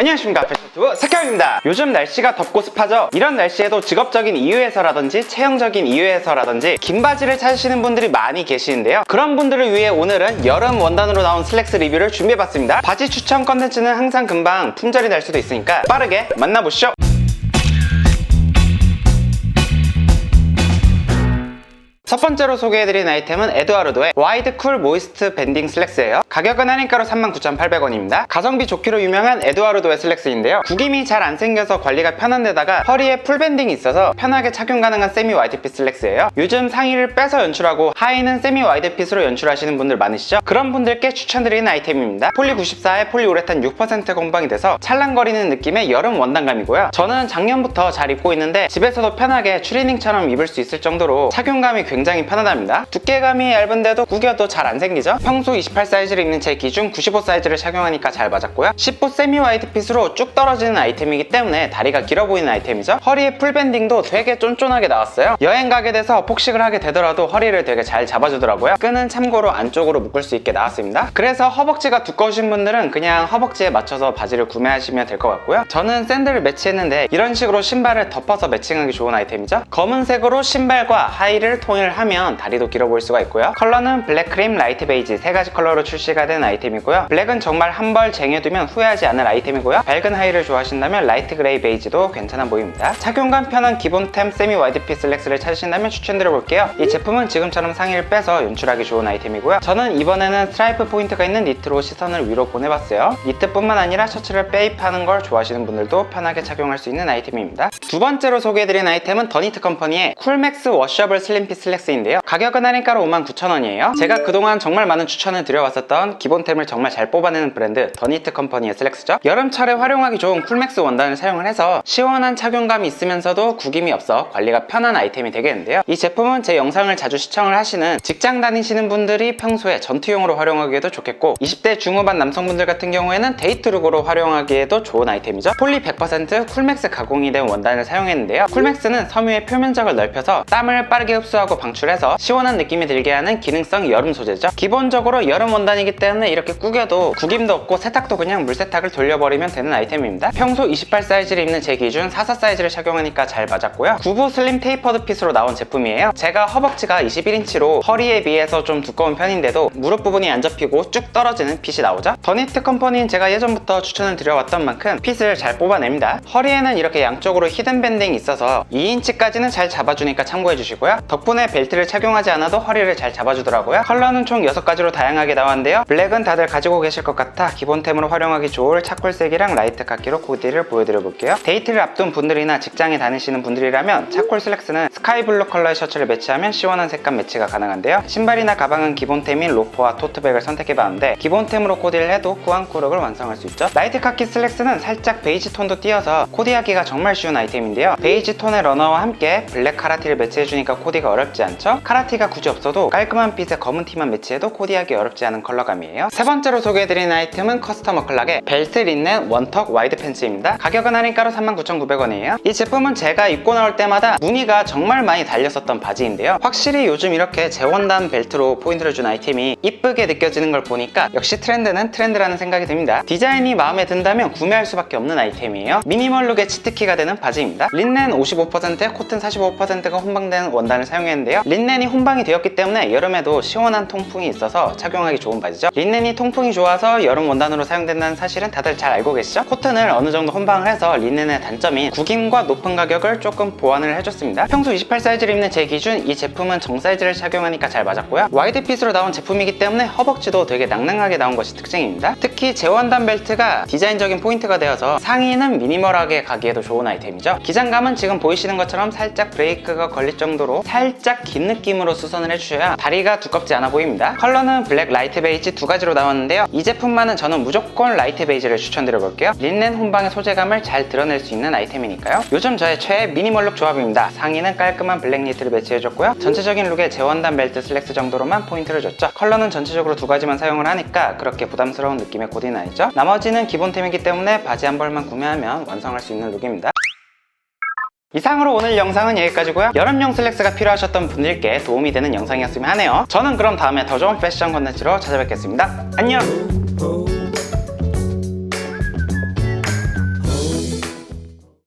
안녕하십니까. 패션투브 석형입니다. 요즘 날씨가 덥고 습하죠? 이런 날씨에도 직업적인 이유에서라든지 체형적인 이유에서라든지 긴 바지를 찾으시는 분들이 많이 계시는데요. 그런 분들을 위해 오늘은 여름 원단으로 나온 슬랙스 리뷰를 준비해봤습니다. 바지 추천 컨텐츠는 항상 금방 품절이 날 수도 있으니까 빠르게 만나보시죠 첫 번째로 소개해드린 아이템은 에드와르도의 와이드 쿨 모이스트 밴딩 슬랙스예요. 가격은 할인가로 39,800원입니다. 가성비 좋기로 유명한 에드와르도의 슬랙스인데요. 구김이 잘 안 생겨서 관리가 편한 데다가 허리에 풀 밴딩이 있어서 편하게 착용 가능한 세미 와이드핏 슬랙스예요. 요즘 상의를 빼서 연출하고 하의는 세미 와이드핏으로 연출하시는 분들 많으시죠? 그런 분들께 추천드리는 아이템입니다. 폴리 94에 폴리우레탄 6% 공방이 돼서 찰랑거리는 느낌의 여름 원단감이고요. 저는 작년부터 잘 입고 있는데 집에서도 편하게 추리닝처럼 입을 수 있을 정도로 착용감이 굉장히 편안합니다. 두께감이 얇은데도 구겨도 잘 안 생기죠? 평소 28 사이즈를 입는 제 기준 95 사이즈를 착용하니까 잘 맞았고요. 10호 세미 와이드 핏으로 쭉 떨어지는 아이템이기 때문에 다리가 길어 보이는 아이템이죠. 허리에 풀밴딩도 되게 쫀쫀하게 나왔어요. 여행 가게 돼서 폭식을 하게 되더라도 허리를 되게 잘 잡아주더라고요. 끈은 참고로 안쪽으로 묶을 수 있게 나왔습니다. 그래서 허벅지가 두꺼우신 분들은 그냥 허벅지에 맞춰서 바지를 구매하시면 될 것 같고요. 저는 샌들을 매치했는데 이런 식으로 신발을 덮어서 매칭하기 좋은 아이템이죠. 검은색으로 신발과 하의를 통일 하면 다리도 길어 보일 수가 있고요. 컬러는 블랙 크림, 라이트 베이지 세 가지 컬러로 출시가 된 아이템이고요. 블랙은 정말 한 벌 쟁여두면 후회하지 않을 아이템이고요. 밝은 하의를 좋아하신다면 라이트 그레이 베이지도 괜찮아 보입니다. 착용감 편한 기본템 세미 와이드 핏 슬랙스를 찾으신다면 추천드려볼게요. 이 제품은 지금처럼 상의를 빼서 연출하기 좋은 아이템이고요. 저는 이번에는 스트라이프 포인트가 있는 니트로 시선을 위로 보내봤어요. 니트뿐만 아니라 셔츠를 빼입하는 걸 좋아하시는 분들도 편하게 착용할 수 있는 아이템입니다. 두 번째로 소개해드린 아이템은 더니트 컴퍼니의 쿨맥스 워셔블 슬림핏 슬랙스인데요. 가격은 할인가로 59,000원이에요. 제가 그동안 정말 많은 추천을 드려왔었던 기본템을 정말 잘 뽑아내는 브랜드 더니트 컴퍼니의 슬랙스죠. 여름철에 활용하기 좋은 쿨맥스 원단을 사용을 해서 시원한 착용감이 있으면서도 구김이 없어 관리가 편한 아이템이 되겠는데요. 이 제품은 제 영상을 자주 시청을 하시는 직장 다니시는 분들이 평소에 전투용으로 활용하기에도 좋겠고 20대 중후반 남성분들 같은 경우에는 데이트룩으로 활용하기에도 좋은 아이템이죠. 폴리 100% 쿨맥스 가공이 된 원단 을 사용했는데요. 쿨맥스는 섬유의 표면적을 넓혀서 땀을 빠르게 흡수하고 방출해서 시원한 느낌이 들게 하는 기능성 여름 소재죠. 기본적으로 여름 원단이기 때문에 이렇게 구겨도 구김도 없고 세탁도 그냥 물세탁을 돌려버리면 되는 아이템입니다. 평소 28 사이즈를 입는 제 기준 44 사이즈를 착용하니까 잘 맞았고요. 구부 슬림 테이퍼드 핏으로 나온 제품이에요. 제가 허벅지가 21인치로 허리에 비해서 좀 두꺼운 편인데도 무릎 부분이 안 접히고 쭉 떨어지는 핏이 나오죠. 더니트 컴퍼니는 제가 예전부터 추천을 드려왔던 만큼 핏을 잘 뽑아냅니다. 허리에는 이렇게 양쪽으로 히든 밴딩이 있어서 2인치까지는 잘 잡아주니까 참고해 주시고요. 덕분에 벨트를 착용하지 않아도 허리를 잘 잡아주더라고요. 컬러는 총 6가지로 다양하게 나왔는데요. 블랙은 다들 가지고 계실 것 같아 기본템으로 활용하기 좋을 차콜색이랑 라이트 카키로 코디를 보여드려 볼게요. 데이트를 앞둔 분들이나 직장에 다니시는 분들이라면 차콜 슬랙스는 스카이블루 컬러의 셔츠를 매치하면 시원한 색감 매치가 가능한데요. 신발이나 가방은 기본템인 로퍼와 토트백을 선택해봤는데 기본템으로 코디를 해도 꾸안꾸 룩을 완성할 수 있죠. 라이트 카키 슬랙스는 살짝 베이지 톤도 띄어서 코디하기가 정말 쉬운 아이템 인데요. 베이지 톤의 러너와 함께 블랙 카라티를 매치해주니까 코디가 어렵지 않죠? 카라티가 굳이 없어도 깔끔한 핏의 검은 티만 매치해도 코디하기 어렵지 않은 컬러감이에요. 세 번째로 소개해드리는 아이템은 커스터머 클락의 벨트 린넨 원턱 와이드 팬츠입니다. 가격은 할인가로 39,900원이에요. 이 제품은 제가 입고 나올 때마다 무늬가 정말 많이 달렸었던 바지인데요. 확실히 요즘 이렇게 재원단 벨트로 포인트를 준 아이템이 이쁘게 느껴지는 걸 보니까 역시 트렌드는 트렌드라는 생각이 듭니다. 디자인이 마음에 든다면 구매할 수밖에 없는 아이템이에요. 미니멀 룩의 치트키가 되는 바지입니다. 린넨 55%에 코튼 45%가 혼방된 원단을 사용했는데요. 린넨이 혼방이 되었기 때문에 여름에도 시원한 통풍이 있어서 착용하기 좋은 바지죠. 린넨이 통풍이 좋아서 여름 원단으로 사용된다는 사실은 다들 잘 알고 계시죠? 코튼을 어느 정도 혼방을 해서 린넨의 단점인 구김과 높은 가격을 조금 보완을 해줬습니다. 평소 28 사이즈를 입는 제 기준 이 제품은 정 사이즈를 착용하니까 잘 맞았고요. 와이드 핏으로 나온 제품이기 때문에 허벅지도 되게 낭낭하게 나온 것이 특징입니다. 특히 재원단 벨트가 디자인적인 포인트가 되어서 상의는 미니멀하게 가기에도 좋은 아이템이죠. 기장감은 지금 보이시는 것처럼 살짝 브레이크가 걸릴 정도로 살짝 긴 느낌으로 수선을 해주셔야 다리가 두껍지 않아 보입니다. 컬러는 블랙 라이트 베이지 두 가지로 나왔는데요. 이 제품만은 저는 무조건 라이트 베이지를 추천드려 볼게요. 린넨 혼방의 소재감을 잘 드러낼 수 있는 아이템이니까요. 요즘 저의 최애 미니멀룩 조합입니다. 상의는 깔끔한 블랙 니트를 매치해줬고요. 전체적인 룩에 재원단 벨트 슬랙스 정도로만 포인트를 줬죠. 컬러는 전체적으로 두 가지만 사용을 하니까 그렇게 부담스러운 느낌의 코디는 아니죠. 나머지는 기본템이기 때문에 바지 한 벌만 구매하면 완성할 수 있는 룩입니다. 이상으로 오늘 영상은 여기까지고요. 여름용 슬랙스가 필요하셨던 분들께 도움이 되는 영상이었으면 하네요. 저는 그럼 다음에 더 좋은 패션 컨텐츠로 찾아뵙겠습니다. 안녕!